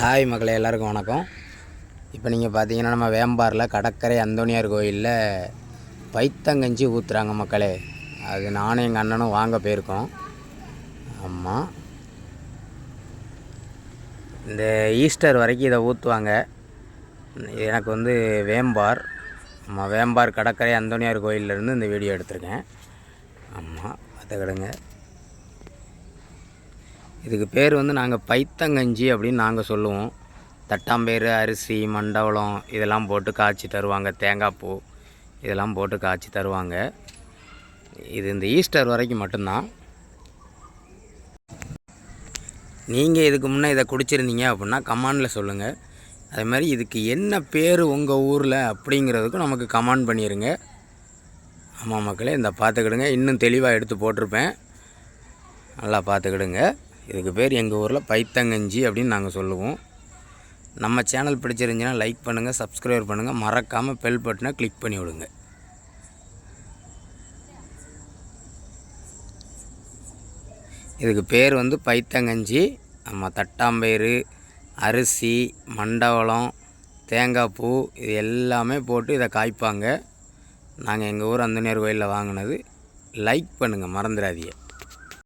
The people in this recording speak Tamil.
ஹாய் மக்களே எல்லாருக்கும் வணக்கம். இப்போ நீங்கள் பார்த்தீங்கன்னா நம்ம வேம்பாரில் கடற்கரை அந்தோனியார் கோயிலில் பைத்தங்கஞ்சி ஊற்றுறாங்க மக்களே. அது நானும் எங்கள் அண்ணனும் வாங்க போயிருக்கோம். ஆமாம் இந்த ஈஸ்டர் வரைக்கும் இதை ஊற்றுவாங்க எனக்கு வந்து வேம்பார். ஆமாம் வேம்பார் கடற்கரை அந்தோனியார் கோயிலேருந்து இந்த வீடியோ எடுத்திருக்கேன். ஆமாம் பார்த்துக்கிடுங்க. இதுக்கு பேர் வந்து நாங்கள் பைத்தங்கஞ்சி அப்படின்னு நாங்கள் சொல்லுவோம். தட்டாம்பேறு அரிசி மண்டவளம் இதெல்லாம் போட்டு காய்ச்சி தருவாங்க. தேங்காய் பூ இதெல்லாம் போட்டு காய்ச்சி தருவாங்க. இது இந்த ஈஸ்டர் வரைக்கும் மட்டும்தான். நீங்கள் இதுக்கு முன்னே இதை குடிச்சிருந்தீங்க அப்படின்னா கமாண்டில் சொல்லுங்கள் அதே மாதிரி இதுக்கு என்ன பேர் உங்கள் ஊரில் அப்படிங்கிறதுக்கும் நமக்கு கமெண்ட் பண்ணிடுங்க ஆமாம் மக்களே இந்த பார்த்துக்கிடுங்க. இன்னும் தெளிவாக எடுத்து போட்டிருப்பேன். நல்லா பார்த்துக்கிடுங்க. இதுக்கு பேர் எங்கள் ஊரில் பைத்தங்கஞ்சி அப்படின்னு நாங்கள் சொல்லுவோம். நம்ம சேனல் பிடிச்சிருந்துச்சுன்னா லைக் பண்ணுங்கள் சப்ஸ்கிரைப் பண்ணுங்கள் மறக்காமல் பெல் பட்டனை கிளிக் பண்ணி விடுங்க. இதுக்கு பேர் வந்து பைத்தங்கஞ்சி. நம்ம தட்டாம்பயிறு அரிசி மண்டவளம் தேங்காய் பூ இது எல்லாமே போட்டு இதை காய்ப்பாங்க. நாங்கள் எங்கள் ஊர் அந்தனியார் கோயிலில் வாங்கினது. லைக் பண்ணுங்கள் மறந்துடாதீங்க.